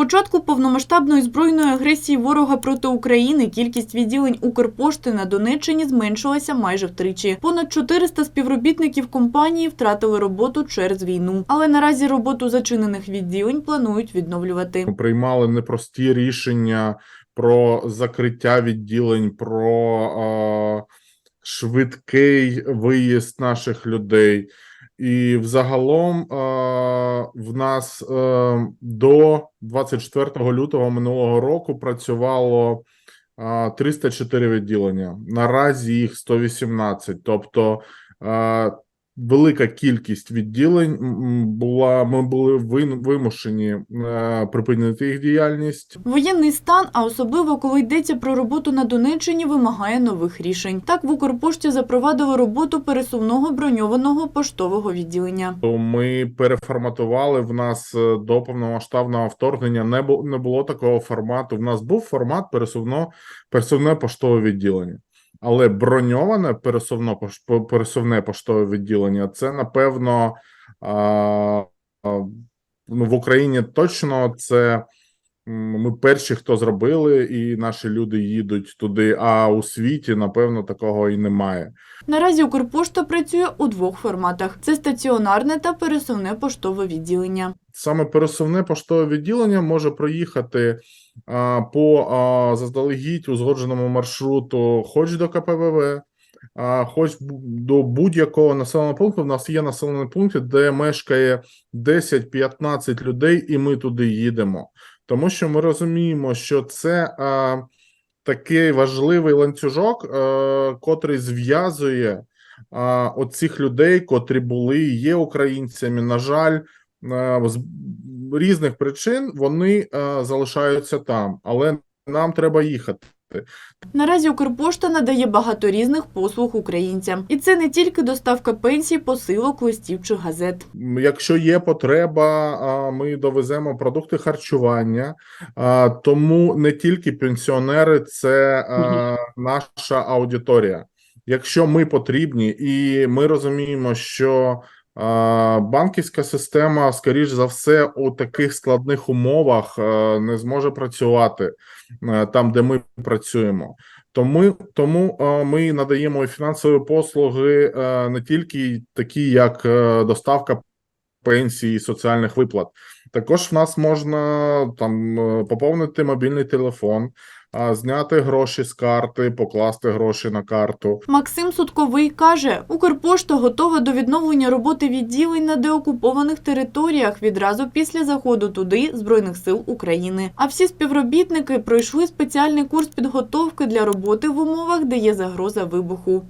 початку повномасштабної збройної агресії ворога проти України кількість відділень Укрпошти на Донеччині зменшилася майже втричі. Понад 400 співробітників компанії втратили роботу через війну. Але наразі роботу зачинених відділень планують відновлювати. Приймали непрості рішення про закриття відділень, про швидкий виїзд наших людей. І взагалом е, в нас е, до 24 лютого минулого року працювало е, 304 відділення. Наразі їх 118. Тобто е, велика кількість відділень була. Ми були вимушені е, припинити їх діяльність. Воєнний стан, а особливо коли йдеться про роботу на Донеччині, вимагає нових рішень. Так в Укрпошті запровадили роботу пересувного броньованого поштового відділення. То ми переформатували. В нас е, до повномасштабного вторгнення не було не було такого формату. В нас був формат пересувно пересувне поштове відділення. Але броньоване пересувно пересувне поштове відділення це напевно а, а, ну, в Україні точно це ми перші, хто зробили, і наші люди їдуть туди. А у світі, напевно, такого і немає. Наразі Укрпошта працює у двох форматах: це стаціонарне та пересувне поштове відділення. саме пересувне поштове відділення може проїхати а, по а, заздалегідь узгодженому маршруту, хоч до КПВВ, а, хоч до будь-якого населеного пункту. У нас є населені пункти, де мешкає 10-15 людей, і ми туди їдемо. Тому що ми розуміємо, що це е, такий важливий ланцюжок, е, котрий зв'язує а, оцих людей, котрі були і є українцями. На жаль, е, з різних причин вони е, залишаються там, але нам треба їхати. Наразі Укрпошта надає багато різних послуг українцям, і це не тільки доставка пенсій, посилок, листів чи газет. Якщо є потреба, ми довеземо продукти харчування. А, Тому не тільки пенсіонери, це наша аудиторія. Якщо ми потрібні, і ми розуміємо, що банківська система, скоріш за все, у таких складних умовах е, не зможе працювати е, там, де ми працюємо. Тому, тому е, ми надаємо фінансові послуги не тільки такі, як доставка пенсій, і соціальних виплат. Також в нас можна там поповнити мобільний телефон, зняти гроші з карти, покласти гроші на карту. Максим Судковий каже, Укрпошта готова до відновлення роботи відділень на деокупованих територіях відразу після заходу туди Збройних сил України. А всі співробітники пройшли спеціальний курс підготовки для роботи в умовах, де є загроза вибуху.